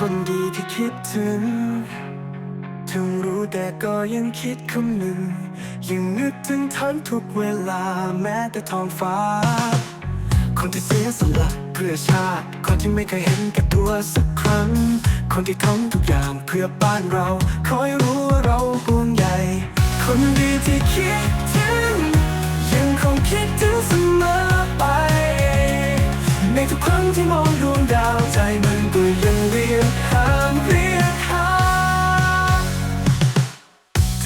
คนดีที่คิดถึง ถึงรู้แต่ก็ยังคิดคำหนึ่ง ยังนึกถึงท่านทุกเวลาแม้แต่ท้องฟ้า คนที่เสียสละเพื่อชาติ คนที่ไม่เคยเห็นแกับตัวสักครั้ง คนที่ทำทุกอย่างเพื่อบ้านเรา คอยรู้ว่าเราห่วงใยคนดีที่คิดถึง ยังคงคิดถึงเสมอไป ในทุกครั้งที่มอง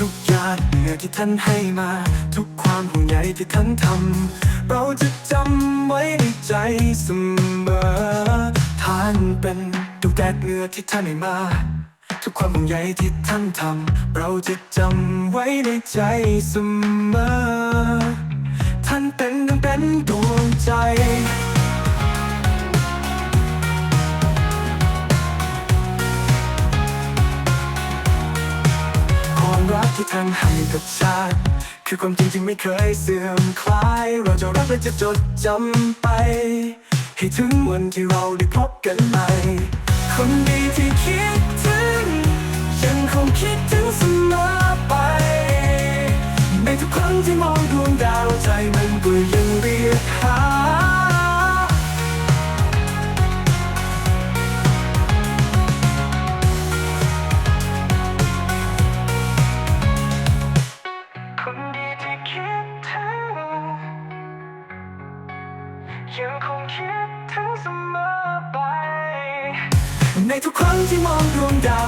ทุกหยาดเหงื่อที่ท่านให้มา ทุกความห่วงใยที่ท่านทำ เราจะจำไว้ในใจเสมอ ท่านเป็นดุจแดดเหงื่อที่ท่านให้มา ทุกความห่วงใยที่ท่านทำ เราจะจำไว้ในใจเสมอ ท่านเป็นดังเป็นดว ที่ทานให้กับชาติ คือความจริงที่ไม่เคยเสื่อมคลาย เราจะรักและจะจดจำไป ให้ถึงวันที่เราได้พบกันใหม่คนดีที่คิดถึง ยังคงคิดถึงเสมอไป ในทุกครั้งที่มองดวงดาวใจมันก็ยังเรียกหา ในทุกครั้งที่มองดวงดาว